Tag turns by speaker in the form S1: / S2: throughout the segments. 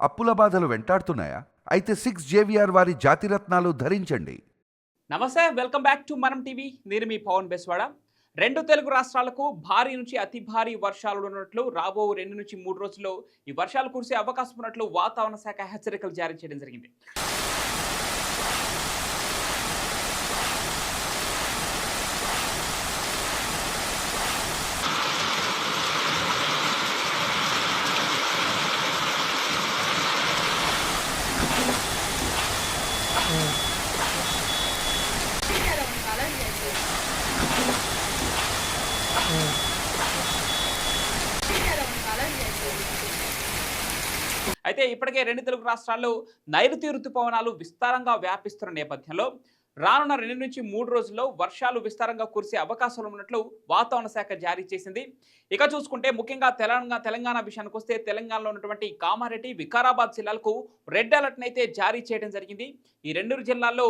S1: అప్పుల బాధలు వెంటాడుతున్నాయా? అయితే సిక్స్ జేవిఆర్ వారి జాతిరత్నాలు ధరించండి.
S2: నమస్తే welcome back to Manam TV. నేను మీ పవన్ బెస్వాడ. రెండు తెలుగు రాష్ట్రాలకు భారీ నుంచి అతి భారీ వర్షాలు ఉన్నట్లు రాబో రెండు నుంచి మూడు రోజుల్లో ఈ వర్షాలు కురిసే అవకాశం ఉన్నట్లు వాతావరణ శాఖ హెచ్చరికలు జారీ చేయడం జరిగింది. అయితే ఇప్పటికే రెండు తెలుగు రాష్ట్రాల్లో నైరుతి ఋతుపవనాలు విస్తారంగా వ్యాపిస్తున్న నేపథ్యంలో రానున్న రెండు నుంచి మూడు రోజుల్లో వర్షాలు విస్తారంగా కురిసే అవకాశాలు ఉన్నట్లు వాతావరణ శాఖ జారీ చేసింది. ఇక చూసుకుంటే ముఖ్యంగా తెలంగాణ తెలంగాణ విషయానికి వస్తే తెలంగాణలో ఉన్నటువంటి కామారెడ్డి వికారాబాద్ జిల్లాలకు రెడ్ అలర్ట్ని అయితే జారీ చేయడం జరిగింది. ఈ రెండు జిల్లాల్లో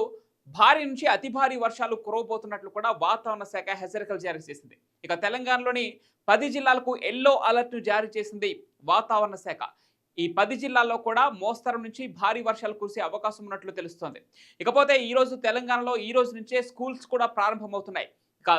S2: భారీ నుంచి అతి భారీ వర్షాలు కురవబోతున్నట్లు కూడా వాతావరణ శాఖ హెచ్చరికలు జారీ చేసింది. ఇక తెలంగాణలోని పది జిల్లాలకు ఎల్లో అలర్ట్ను జారీ చేసింది వాతావరణ శాఖ. ఈ పది జిల్లాల్లో కూడా మోస్తరు నుంచి భారీ వర్షాలు కురిసే అవకాశం ఉన్నట్లు తెలుస్తోంది. ఇకపోతే ఈ రోజు తెలంగాణలో ఈ రోజు నుంచే స్కూల్స్ కూడా ప్రారంభమవుతున్నాయి.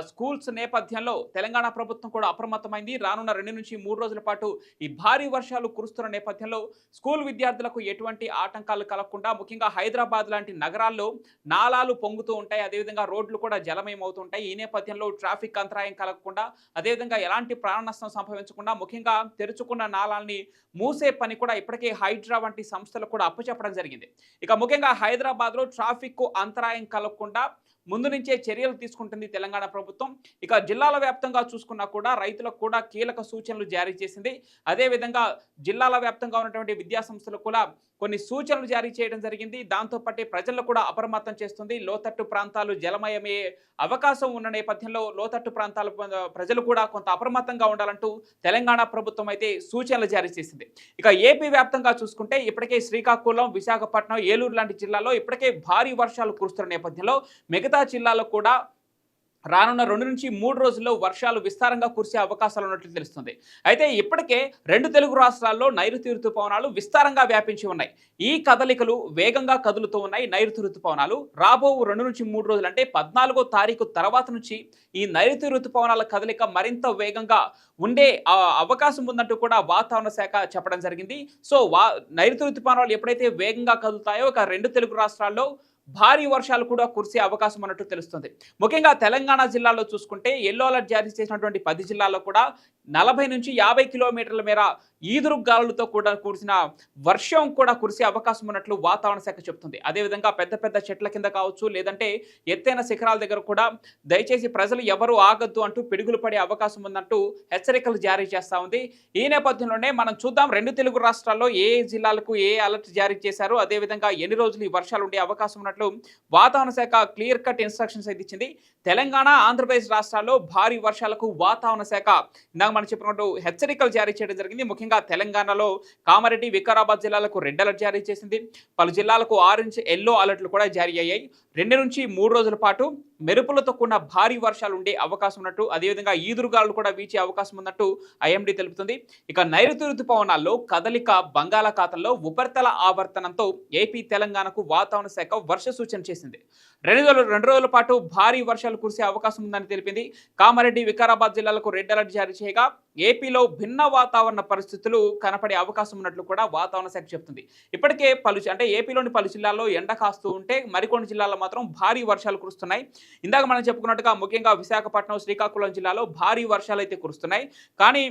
S2: స్కూల్స్ నేపథ్యంలో తెలంగాణ ప్రభుత్వం కూడా అప్రమత్తమైంది. రానున్న రెండు నుంచి మూడు రోజుల పాటు ఈ భారీ వర్షాలు కురుస్తున్న నేపథ్యంలో స్కూల్ విద్యార్థులకు ఎటువంటి ఆటంకాలు కలగకుండా ముఖ్యంగా హైదరాబాద్ లాంటి నగరాల్లో నాలాలు పొంగుతూ ఉంటాయి. అదేవిధంగా రోడ్లు కూడా జలమయమవుతుంటాయి. ఈ నేపథ్యంలో ట్రాఫిక్ అంతరాయం కలగకుండా అదేవిధంగా ఎలాంటి ప్రాణ నష్టం సంభవించకుండా ముఖ్యంగా తెరుచుకున్న నాళాల్ని మూసే పని కూడా ఇప్పటికే హైడ్రా వంటి సంస్థలు కూడా అప్పచెప్పడం జరిగింది. ఇక ముఖ్యంగా హైదరాబాద్లో ట్రాఫిక్ అంతరాయం కలగకుండా ముందు నుంచే చర్యలు తీసుకుంటుంది తెలంగాణ ప్రభుత్వం. ఇక జిల్లాల వ్యాప్తంగా చూసుకున్నా కూడా రైతులకు కూడా కీలక సూచనలు జారీ చేసింది. అదేవిధంగా జిల్లాల వ్యాప్తంగా ఉన్నటువంటి విద్యా సంస్థలు కూడా కొన్ని సూచనలు జారీ చేయడం జరిగింది. దాంతోపాటు ప్రజలను కూడా అప్రమత్తం చేస్తుంది. లోతట్టు ప్రాంతాలు జలమయమయ్యే అవకాశం ఉన్న నేపథ్యంలో లోతట్టు ప్రాంతాల ప్రజలు కూడా కొంత అప్రమత్తంగా ఉండాలంటూ తెలంగాణ ప్రభుత్వం అయితే సూచనలు జారీ చేసింది. ఇక ఏపీ వ్యాప్తంగా చూసుకుంటే ఇప్పటికే శ్రీకాకుళం విశాఖపట్నం ఏలూరు లాంటి జిల్లాలో ఇప్పటికే భారీ వర్షాలు కురుస్తున్న నేపథ్యంలో మిగతా జిల్లాలో కూడా రానున్న రెండు నుంచి మూడు రోజుల్లో వర్షాలు విస్తారంగా కురిసే అవకాశాలు ఉన్నట్లు తెలుస్తుంది. అయితే ఇప్పటికే రెండు తెలుగు రాష్ట్రాల్లో నైరుతి ఋతుపవనాలు విస్తారంగా వ్యాపించి ఉన్నాయి. ఈ కదలికలు వేగంగా కదులుతూ ఉన్నాయి నైరుతి ఋతుపవనాలు. రాబో రెండు నుంచి మూడు రోజులు అంటే పద్నాలుగో తారీఖు తర్వాత నుంచి ఈ నైరుతి ఋతుపవనాల కదలిక మరింత వేగంగా ఉండే అవకాశం ఉందంటూ కూడా వాతావరణ శాఖ చెప్పడం జరిగింది. సో వా నైరుతి ఋతుపవనాలు ఎప్పుడైతే వేగంగా కదులుతాయో ఒక రెండు తెలుగు రాష్ట్రాల్లో భారీ వర్షాలు కూడా కురిసే అవకాశం ఉన్నట్టు తెలుస్తుంది. ముఖ్యంగా తెలంగాణ జిల్లాలో చూసుకుంటే ఎల్లో అలర్ట్ జారీ చేసినటువంటి పది జిల్లాల్లో కూడా నలభై నుంచి యాభై కిలోమీటర్ల మేర ఈదురు గాలులతో కూడా కురిసిన వర్షం కూడా కురిసే అవకాశం ఉన్నట్లు వాతావరణ శాఖ చెప్తుంది. అదేవిధంగా పెద్ద పెద్ద చెట్ల కింద కావచ్చు లేదంటే ఎత్తైన శిఖరాల దగ్గర కూడా దయచేసి ప్రజలు ఎవరు ఆగద్దు అంటూ పిడుగులు పడే అవకాశం ఉందంటూ హెచ్చరికలు జారీ చేస్తా ఉంది. ఈ నేపథ్యంలోనే మనం చూద్దాం రెండు తెలుగు రాష్ట్రాల్లో ఏ ఏ జిల్లాలకు ఏ అలర్ట్ జారీ చేశారు. అదేవిధంగా ఎన్ని రోజులు ఈ వర్షాలు ఉండే అవకాశం ఉన్నట్లు వాతావరణ శాఖ క్లియర్ కట్ ఇన్స్ట్రక్షన్స్ అయితే ఇచ్చింది. తెలంగాణ ఆంధ్రప్రదేశ్ రాష్ట్రాల్లో భారీ వర్షాలకు వాతావరణ శాఖ ఇందాక మనం చెప్పినట్టు హెచ్చరికలు జారీ చేయడం జరిగింది. ముఖ్యంగా తెలంగాణలో కామారెడ్డి వికారాబాద్ జిల్లాలకు రెడ్ అలర్ట్ జారీ చేసింది. పలు జిల్లాలకు ఆరెంజ్ ఎల్లో అలర్ట్లు కూడా జారీ అయ్యాయి. రెండు నుంచి మూడు రోజుల పాటు మెరుపులతో కూడిన భారీ వర్షాలు ఉండే అవకాశం ఉన్నట్టు అదేవిధంగా ఈదురుగాలు కూడా వీచే అవకాశం ఉన్నట్టు ఐఎండి తెలుపుతుంది. ఇక నైరుతి ఋతుపవనాల్లో కదలిక బంగాళాఖాతంలో ఉపరితల ఆవర్తనంతో ఏపీ తెలంగాణకు వాతావరణ శాఖ వర్ష సూచన చేసింది. రెండు రోజులు రెండు రోజుల పాటు భారీ వర్షాలు కురిసే అవకాశం ఉందని తెలిపింది. కామారెడ్డి వికారాబాద్ జిల్లాలకు రెడ్ అలర్ట్ జారీ చేయగా ఏపీలో భిన్న వాతావరణ పరిస్థితులు కనపడే అవకాశం ఉన్నట్లు కూడా వాతావరణ శాఖ చెప్తుంది. ఇప్పటికే పలు అంటే ఏపీలోని పలు జిల్లాల్లో ఎండ కాస్తూ ఉంటే మరికొన్ని జిల్లాల్లో మాత్రం భారీ వర్షాలు కురుస్తున్నాయి. ఇందాక మనం చెప్పుకున్నట్టుగా ముఖ్యంగా విశాఖపట్నం శ్రీకాకుళం జిల్లాలో భారీ వర్షాలు అయితే కురుస్తున్నాయి. కానీ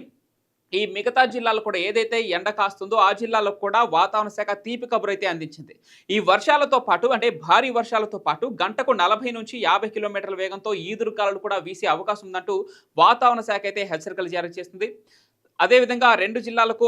S2: ఈ మిగతా జిల్లాలో కూడా ఏదైతే ఎండ కాస్తుందో ఆ జిల్లాలో కూడా వాతావరణ శాఖ తీపి కబురు అయితే అందించింది. ఈ వర్షాలతో పాటు అంటే భారీ వర్షాలతో పాటు గంటకు నలభై నుంచి యాభై కిలోమీటర్ల వేగంతో ఈదురుగాలు కూడా వీసే అవకాశం ఉందంటూ వాతావరణ శాఖ అయితే హెచ్చరికలు జారీ చేస్తుంది అదేవిధంగా రెండు జిల్లాలకు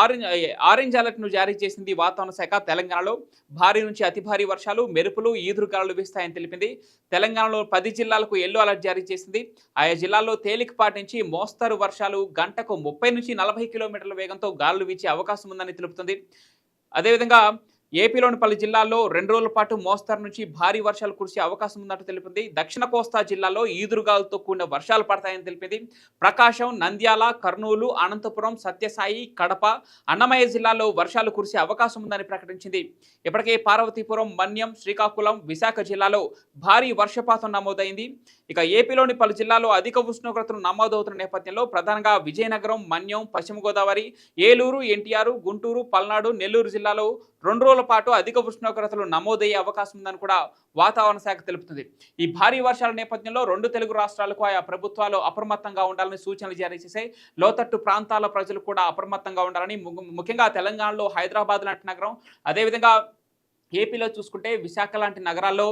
S2: ఆరెంజ్ ఆరెంజ్ అలర్ట్ను జారీ చేసింది వాతావరణ శాఖ తెలంగాణలో. భారీ నుంచి అతి భారీ వర్షాలు మెరుపులు ఈదురుగాలు వీస్తాయని తెలిపింది. తెలంగాణలో పది జిల్లాలకు ఎల్లో అలర్ట్ జారీ చేసింది. ఆయా జిల్లాల్లో తేలికపాటి నుంచి మోస్తరు వర్షాలు గంటకు ముప్పై నుంచి నలభై కిలోమీటర్ల వేగంతో గాలులు వీచే అవకాశం ఉందని తెలుపుతుంది. అదేవిధంగా ఏపీలోని పలు జిల్లాల్లో రెండు రోజుల పాటు మోస్తరు నుంచి భారీ వర్షాలు కురిసే అవకాశం ఉన్నట్టు తెలిపింది. దక్షిణ కోస్తా జిల్లాలో ఈదురుగాలతో కూడిన వర్షాలు పడతాయని తెలిపింది. ప్రకాశం నంద్యాల కర్నూలు అనంతపురం సత్యసాయి కడప అన్నమయ్య జిల్లాలో వర్షాలు కురిసే అవకాశం ఉందని ప్రకటించింది. ఇప్పటికే పార్వతీపురం మన్యం శ్రీకాకుళం విశాఖ జిల్లాలో భారీ వర్షపాతం నమోదైంది. ఇక ఏపీలోని పలు జిల్లాల్లో అధిక ఉష్ణోగ్రతలు నమోదవుతున్న నేపథ్యంలో ప్రధానంగా విజయనగరం మన్యం పశ్చిమ గోదావరి ఏలూరు ఎన్టీఆర్ గుంటూరు పల్నాడు నెల్లూరు జిల్లాలో రెండు రోజుల పాటు అధిక ఉష్ణోగ్రతలు నమోదయ్యే అవకాశం ఉందని కూడా వాతావరణ శాఖ తెలుపుతుంది. ఈ భారీ వర్షాల నేపథ్యంలో రెండు తెలుగు రాష్ట్రాలకు ఆయా ప్రభుత్వాలు అప్రమత్తంగా ఉండాలని సూచనలు జారీ చేశాయి. లోతట్టు ప్రాంతాల ప్రజలు కూడా అప్రమత్తంగా ఉండాలని ముఖ్యంగా తెలంగాణలో హైదరాబాద్ లాంటి నగరం. అదేవిధంగా ఏపీలో చూసుకుంటే విశాఖ లాంటి నగరాల్లో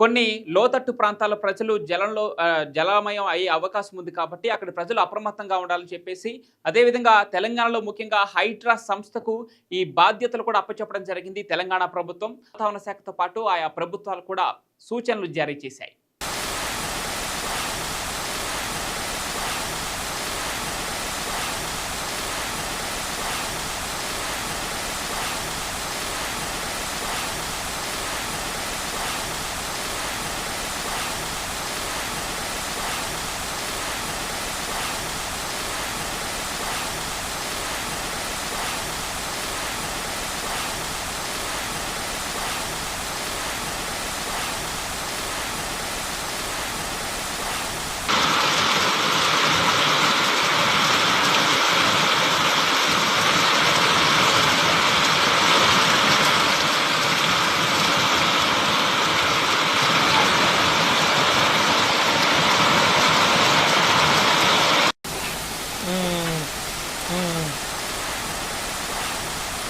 S2: కొన్ని లోతట్టు ప్రాంతాల ప్రజలు జలంలో జలమయం అయ్యే అవకాశం ఉంది కాబట్టి అక్కడ ప్రజలు అప్రమత్తంగా ఉండాలని చెప్పేసి అదేవిధంగా తెలంగాణలో ముఖ్యంగా హైడ్రా సంస్థకు ఈ బాధ్యతలు కూడా అప్పచెప్పడం జరిగింది తెలంగాణ ప్రభుత్వం. వాతావరణ శాఖతో పాటు ఆయా ప్రభుత్వాలు కూడా సూచనలు జారీ చేశాయి.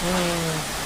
S2: 음.